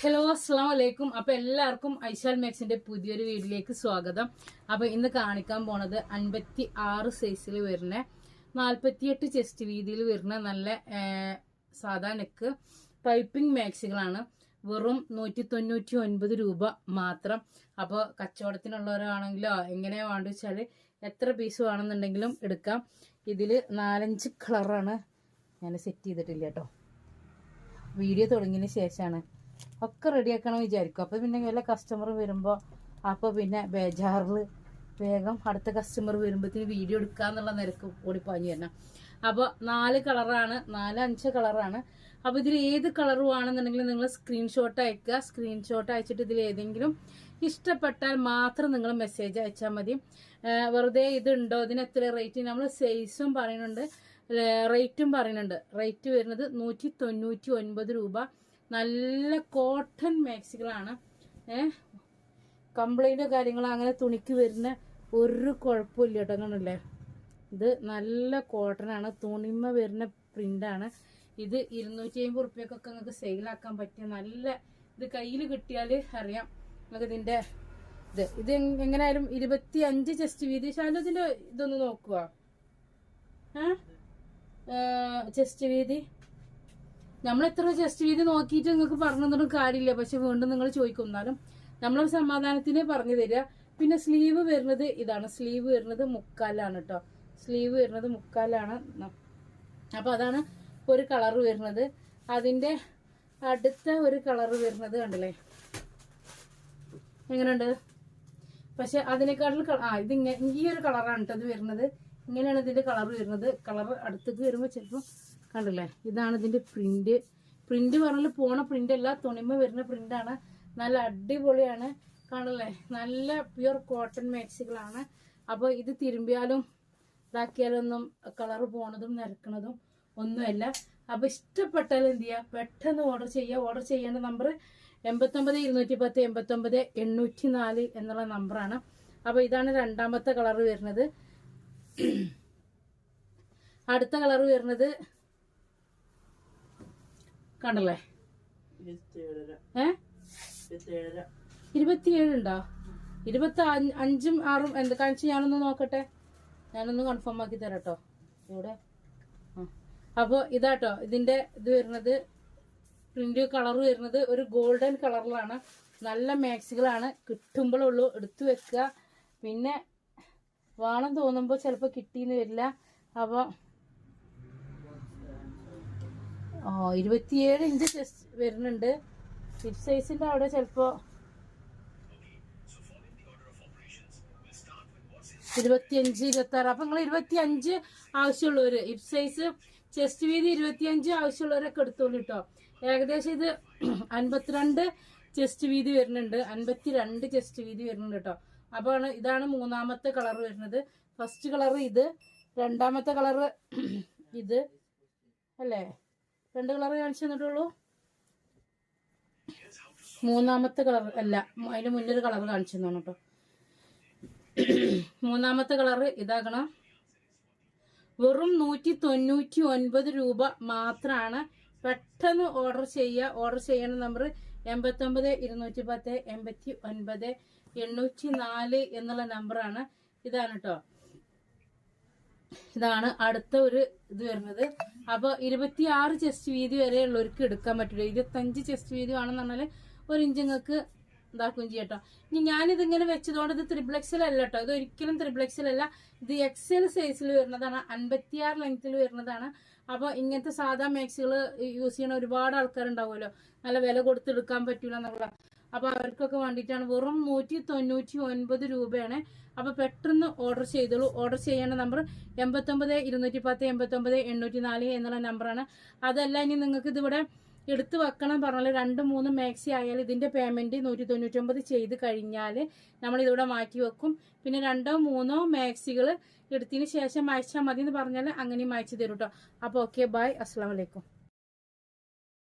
Hello അസ്സാം വലൈക്കും അപ്പൊ എല്ലാവർക്കും ഐശാൽ മാക്സിന്റെ പുതിയൊരു വീഡിയോയിലേക്ക് സ്വാഗതം. അപ്പൊ ഇന്ന് കാണിക്കാൻ പോണത് അൻപത്തി ആറ് സൈസിൽ വരുന്ന നാൽപ്പത്തിയെട്ട് ചെസ്റ്റ് വീതിയിൽ വരുന്ന നല്ല സാധാ നെക്ക് പൈപ്പിംഗ് മാക്സികളാണ് വെറും നൂറ്റി തൊണ്ണൂറ്റി ഒൻപത് രൂപ മാത്രം. അപ്പോൾ കച്ചവടത്തിനുള്ളവരാണെങ്കിലോ എങ്ങനെയാ വേണ്ട വെച്ചാൽ എത്ര പീസ് വേണമെന്നുണ്ടെങ്കിലും എടുക്കാം. ഇതിൽ നാലഞ്ച് കളറാണ് ഞാൻ സെറ്റ് ചെയ്തിട്ടില്ല കേട്ടോ. വീഡിയോ തുടങ്ങിയതിന് ശേഷമാണ് ഒക്കെ റെഡിയാക്കണം വിചാരിക്കും. അപ്പോൾ പിന്നെ വല്ല കസ്റ്റമർ വരുമ്പോൾ അപ്പോൾ പിന്നെ ബേജാറിൽ വേഗം അടുത്ത കസ്റ്റമർ വരുമ്പോഴത്തേന് വീഡിയോ എടുക്കാന്നുള്ള നിരക്ക് ഓടിപ്പാഞ്ഞു തന്നെ അപ്പോൾ നാല് കളറാണ് നാല് അഞ്ച് കളറാണ് അപ്പോൾ ഇതിൽ ഏത് കളറും ആണെന്നുണ്ടെങ്കിൽ നിങ്ങൾ സ്ക്രീൻഷോട്ട് അയക്കുക. സ്ക്രീൻഷോട്ട് അയച്ചിട്ട് ഇതിൽ ഏതെങ്കിലും ഇഷ്ടപ്പെട്ടാൽ മാത്രം നിങ്ങൾ മെസ്സേജ് അയച്ചാൽ മതി. വെറുതെ ഇതുണ്ടോ? ഇതിന് എത്ര റേറ്റ് നമ്മൾ സൈസും പറയുന്നുണ്ട്. റേറ്റും പറയുന്നുണ്ട്. റേറ്റ് വരുന്നത് നൂറ്റി തൊണ്ണൂറ്റി ഒൻപത് രൂപ. നല്ല കോട്ടൺ മാക്സികളാണ് ഏഹ് കംപ്ലൈന്റോ കാര്യങ്ങളോ അങ്ങനെ തുണിക്ക് വരുന്ന ഒരു കുഴപ്പമില്ല കേട്ടോ അങ്ങനല്ലേ ഇത് നല്ല കോട്ടൺ ആണ്. തുണിമ വരുന്ന പ്രിന്റാണ് ഇത് ഇരുന്നൂറ്റി അമ്പത് റുപ്യക്കൊക്കെ നിങ്ങൾക്ക് സെയിലാക്കാൻ പറ്റിയ നല്ല ഇത് കയ്യിൽ കിട്ടിയാൽ അറിയാം. നമുക്ക് ഇതിന്റെ ഇത്. ഇത് എങ്- എങ്ങനെയായാലും ഇരുപത്തി അഞ്ച് ചെസ്റ്റ് വീതി. ശാലു ഇതിന്റെ ഇതൊന്ന് നോക്കുക ചെസ്റ്റ് വീതി. നമ്മൾ എത്ര ജസ്റ്റ് ചെയ്ത് നോക്കിയിട്ട് നിങ്ങൾക്ക് പറഞ്ഞു തന്നിട്ട് കാര്യമില്ല. പക്ഷെ വീണ്ടും നിങ്ങൾ ചോദിക്കും. എന്നാലും നമ്മൾ സമാധാനത്തിനെ പറഞ്ഞു തരിക. പിന്നെ സ്ലീവ് വരുന്നത് ഇതാണ്. സ്ലീവ് വരുന്നത് മുക്കാലാണ് കേട്ടോ സ്ലീവ് വരുന്നത് മുക്കാലാണ്. അപ്പോൾ അപ്പൊ അതാണ് ഒരു കളർ വരുന്നത്. അതിന്റെ അടുത്ത ഒരു കളർ വരുന്നത് കണ്ടില്ലേ? എങ്ങനെയുണ്ട്? പക്ഷെ അതിനേക്കാട്ടിൽ ആ ഇത് ഈ ഒരു കളറാണ് കേട്ടോ ഇത് വരുന്നത്. ഇങ്ങനെയാണ് ഇതിന്റെ കളർ വരുന്നത്. കളർ അടുത്തേക്ക് വരുമ്പോൾ ചിലപ്പോൾ കണ്ടില്ലേ? ഇതാണ് ഇതിന്റെ പ്രിന്റ് പ്രിന്റ് പറഞ്ഞാൽ പോണ പ്രിന്റ് അല്ല തുണിമ വരുന്ന പ്രിന്റാണ് നല്ല അടിപൊളിയാണ്. കാണല്ലേ നല്ല പ്യുർ കോട്ടൺ മാക്സികളാണ് അപ്പോൾ ഇത് തിരുമ്പിയാലും ഇതാക്കിയാലൊന്നും കളർ പോണതും നിരക്കണതും ഒന്നുമല്ല. അപ്പൊ ഇഷ്ടപ്പെട്ടാൽ എന്ത് ചെയ്യുക പെട്ടെന്ന് ഓർഡർ ചെയ്യുക ഓർഡർ ചെയ്യേണ്ട നമ്പർ എൺപത്തൊമ്പത് ഇരുന്നൂറ്റി പത്ത് എൺപത്തൊമ്പത് എണ്ണൂറ്റി നാല് എന്നുള്ള നമ്പറാണ് അപ്പോൾ ഇതാണ് രണ്ടാമത്തെ കളർ വരുന്നത്. അടുത്ത കളർ വരുന്നത് കണ്ടല്ലേ? ഏ? ഇരുപത്തിയേഴ് ഉണ്ടോ? ഇരുപത്തി അഞ്ച്- ആറും എന്ത്? കാണിച്ച് ഞാനൊന്ന് നോക്കട്ടെ. ഞാനൊന്ന് കൺഫേം ആക്കി തരാം കേട്ടോ ഇവിടെ. അപ്പോൾ അപ്പൊ ഇതാട്ടോ ഇതിന്റെ ഇത് വരുന്നത് പ്രിന്റ് കളർ വരുന്നത് ഒരു ഗോൾഡൻ കളറിലാണ് നല്ല മാക്സികളാണ് കിട്ടുമ്പോഴുള്ളൂ എടുത്തു വെക്കുക. പിന്നെ വേണം തോന്നുമ്പോൾ ചിലപ്പോൾ കിട്ടിയെന്ന് വരില്ല. അപ്പോൾ ആ ഇരുപത്തിയേഴ് ഇഞ്ച് വരുന്നുണ്ട്. ഹിപ് സൈസിന്റെ അവിടെ ചിലപ്പോൾ ഇരുപത്തിയഞ്ച് ഇരുപത്തി ആറ് അപ്പൊ നിങ്ങൾ ഇരുപത്തിയഞ്ച് ആവശ്യമുള്ളവര് ഹിപ് സൈസ് ചെസ്റ്റ് വീതി ഇരുപത്തിയഞ്ച് ആവശ്യമുള്ളവരൊക്കെ എടുത്തോളൂ കേട്ടോ ഏകദേശം ഇത് അൻപത്തിരണ്ട് ചെസ്റ്റ് വീതി വരുന്നുണ്ട്. അൻപത്തിരണ്ട് ചെസ്റ്റ് വീതി വരുന്നുണ്ട് കേട്ടോ അപ്പൊ ആണ് ഇതാണ് മൂന്നാമത്തെ കളർ വരുന്നത്. ഫസ്റ്റ് കളർ ഇത് രണ്ടാമത്തെ കളർ ഇത്. അല്ലേ? രണ്ട് കളർ കാണിച്ചു തന്നിട്ടുള്ളൂ. മൂന്നാമത്തെ കളർ അല്ല അതിന് മുന്നൊരു കളർ കാണിച്ചു തന്നു കേട്ടോ. മൂന്നാമത്തെ കളർ ഇതാക്കണം വെറും നൂറ്റി തൊണ്ണൂറ്റി ഒൻപത് രൂപ മാത്രമാണ് പെട്ടെന്ന് ഓർഡർ ചെയ്യുക. ഓർഡർ ചെയ്യണ നമ്പർ എൺപത്തി ഒമ്പത് ഇരുന്നൂറ്റി പത്ത് എൺപത്തി ഒൻപത് എണ്ണൂറ്റി നാല് എന്നുള്ള നമ്പറാണ് ഇതാണ് കേട്ടോ ഇതാണ് അടുത്ത ഒരു ഇത് വരുന്നത്. അപ്പൊ ഇരുപത്തി ആറ് ചെസ്റ്റ് വീതി വരെ ഉള്ളവർക്ക് എടുക്കാൻ പറ്റില്ല. ഇരുപത്തഞ്ച് ചെസ്റ്റ് വീതി ആണെന്ന് പറഞ്ഞാൽ ഒരു ഇഞ്ച് നിങ്ങൾക്ക് ചെയ്യാം ചെയ്യട്ടോ ഇനി ഞാനിതിങ്ങനെ വെച്ചതുകൊണ്ട് ഇത് ത്രിബ്ലക്സിൽ അല്ല കേട്ടോ ഇത് ഒരിക്കലും ത്രിബ്ലക്സിൽ അല്ല. ഇത് എക്സൽ സൈസിൽ വരുന്നതാണ്. അൻപത്തിയാറ് ലെങ്ത്തിൽ വരുന്നതാണ്. അപ്പോൾ ഇങ്ങനത്തെ സാധാ മാക്സികൾ യൂസ് ചെയ്യണ ഒരുപാട് ആൾക്കാരുണ്ടാവുമല്ലോ. നല്ല വില കൊടുത്തെടുക്കാൻ പറ്റൂല എന്നുള്ള അപ്പൊ അവർക്കൊക്കെ വേണ്ടിയിട്ടാണ്. വെറും നൂറ്റി തൊണ്ണൂറ്റി ഒൻപത് രൂപയാണ്. അപ്പൊ പെട്ടെന്ന് ഓർഡർ ചെയ്തോളൂ. ഓർഡർ ചെയ്യേണ്ട നമ്പർ എൺപത്തൊമ്പത് ഇരുന്നൂറ്റി പത്ത് എൺപത്തൊമ്പത് എണ്ണൂറ്റി നാല് എന്നുള്ള നമ്പറാണ് അതല്ല ഇനി നിങ്ങൾക്ക് ഇതിവിടെ എടുത്തു വെക്കണം പറഞ്ഞാൽ രണ്ട് മൂന്ന് മാക്സി ആയാൽ ഇതിന്റെ പേയ്മെന്റ് നൂറ്റി തൊണ്ണൂറ്റൊമ്പത് ചെയ്ത് കഴിഞ്ഞാൽ നമ്മൾ ഇതിവിടെ മാറ്റി വെക്കും. പിന്നെ രണ്ടോ മൂന്നോ മാക്സികൾ എടുത്തതിന് ശേഷം അയച്ചാൽ മതി എന്ന് പറഞ്ഞാൽ അങ്ങനെയും അയച്ചു തരും കേട്ടോ അപ്പോൾ ഓക്കെ ബൈ അസ്സാം വലൈക്കും